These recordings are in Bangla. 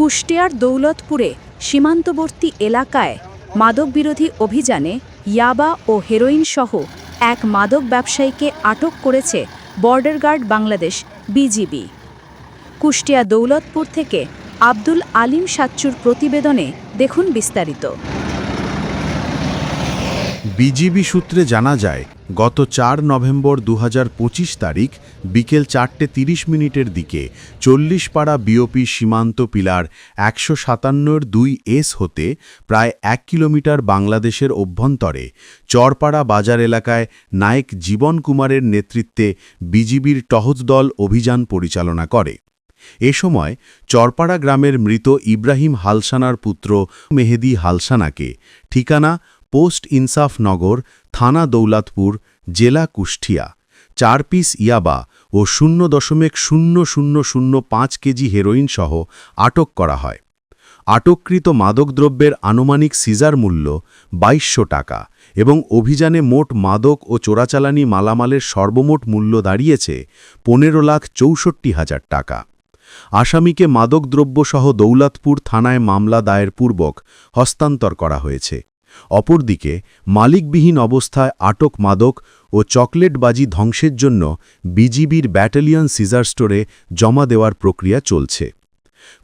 কুষ্টিয়ার দৌলতপুরে সীমান্তবর্তী এলাকায় মাদকবিরোধী অভিযানে ইয়াবা ও হেরোইন সহ এক মাদক ব্যবসায়ীকে আটক করেছে border guard Bangladesh BGB. Kushtia Daulatpur থেকে আব্দুল আলিম সাচ্চুর প্রতিবেদনে দেখুন বিস্তারিত। বিজিবি সূত্রে জানা যায়, গত চার নভেম্বর দু হাজার পঁচিশ তারিখ বিকেল চারটে তিরিশ মিনিটের দিকে চল্লিশ পাড়া বিওপি সীমান্ত পিলার একশো সাতান্নর দুই এস হতে প্রায় এক কিলোমিটার বাংলাদেশের অভ্যন্তরে চরপাড়া বাজার এলাকায় নায়েক জীবন কুমারের নেতৃত্বে বিজিবির টহজ দল অভিযান পরিচালনা করে। এ সময় চরপাড়া গ্রামের মৃত ইব্রাহিম হালসানার পুত্র মেহেদি হালসানাকে ঠিকানা পোস্ট ইনসাফ নগর, থানা দৌলাতপুর, জেলা কুষ্টিয়া চার পিস ইয়াবা ও শূন্য দশমিক শূন্য শূন্য শূন্য পাঁচ কেজি হেরোইন সহ আটক করা হয়। আটককৃত মাদকদ্রব্যের আনুমানিক সিজার মূল্য বাইশশো টাকা এবং অভিযানে মোট মাদক ও চোরাচালানি মালামালের সর্বমোট মূল্য দাঁড়িয়েছে পনেরো লাখ চৌষট্টি হাজার টাকা। আসামিকে মাদকদ্রব্যসহ দৌলাতপুর থানায় মামলা দায়ের পূর্বক হস্তান্তর করা হয়েছে। অপরদিকে, মালিকবিহীন অবস্থায় আটক মাদক ও চকলেটবাজি ধ্বংসের জন্য বিজিবির ব্যাটালিয়ন সিজার স্টোরে জমা দেওয়ার প্রক্রিয়া চলছে।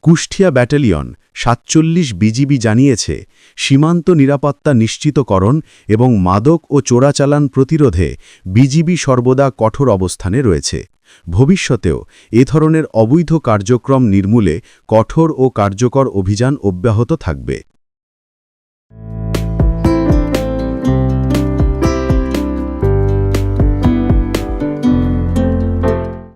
কুষ্টিয়া ব্যাটালিয়ন সাতচল্লিশ বিজিবি জানিয়েছে, সীমান্ত নিরাপত্তা নিশ্চিতকরণ এবং মাদক ও চোরাচালান প্রতিরোধে বিজিবি সর্বদা কঠোর অবস্থানে রয়েছে। ভবিষ্যতেও এ ধরনের অবৈধ কার্যক্রম নির্মূলে কঠোর ও কার্যকর অভিযান অব্যাহত থাকবে।